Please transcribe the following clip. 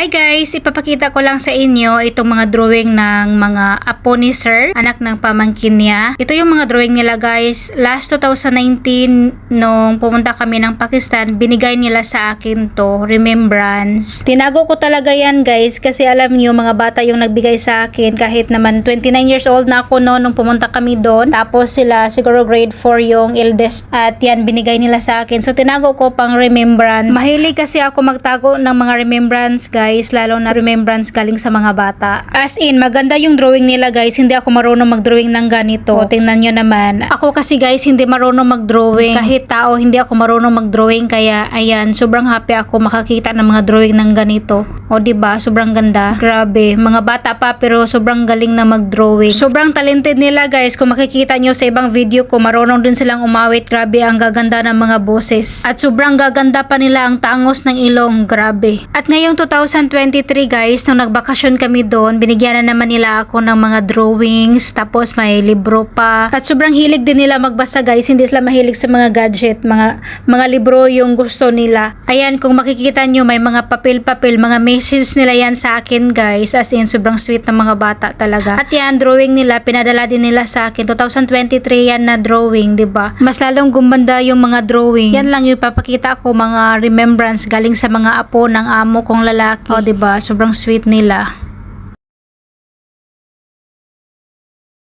Hi guys! Ipapakita ko lang sa inyo itong mga drawing ng mga apo ni Sir, anak ng pamangkin niya. Ito yung mga drawing nila guys. Last 2019, nung pumunta kami ng Pakistan, binigay nila sa akin to, remembrance. Tinago ko talaga yan guys kasi alam niyo mga bata yung nagbigay sa akin kahit naman 29 years old na ako no nung pumunta kami doon. Tapos sila siguro grade 4 yung eldest at yan binigay nila sa akin. So tinago ko pang remembrance. Mahilig kasi ako magtago ng mga remembrance guys, lalo na remembrance galing sa mga bata. As in, maganda yung drawing nila guys, hindi ako marunong mag-drawing ng ganito. O, tingnan nyo naman. Ako kasi guys, hindi marunong mag-drawing. Kahit tao, hindi ako marunong mag-drawing, kaya ayan, sobrang happy ako makakita ng mga drawing ng ganito. O, di ba Sobrang ganda. Grabe. Mga bata pa, pero sobrang galing na mag-drawing. Sobrang talented nila guys. Kung makikita nyo sa ibang video ko, marunong din silang umawit. Grabe, ang gaganda ng mga boses. At sobrang gaganda pa nila ang tangos ng ilong. Grabe. At ngayong 2023 guys, nung nagbakasyon kami doon, binigyan na naman nila ako ng mga drawings, tapos may libro pa. At sobrang hilig din nila magbasa guys, hindi sila mahilig sa mga gadget, mga mga libro yung gusto nila. Ayan, kung makikita nyo, may mga papel-papel, mga message nila yan sa akin guys, as in sobrang sweet ng mga bata talaga. At yan, drawing nila, pinadala din nila sa akin. 2023 yan na drawing, ba? Mas lalong gumanda yung mga drawing. Yan lang yung papakita ko mga remembrance galing sa mga apo ng amo kong lalaki. O, 'di ba? Sobrang sweet nila.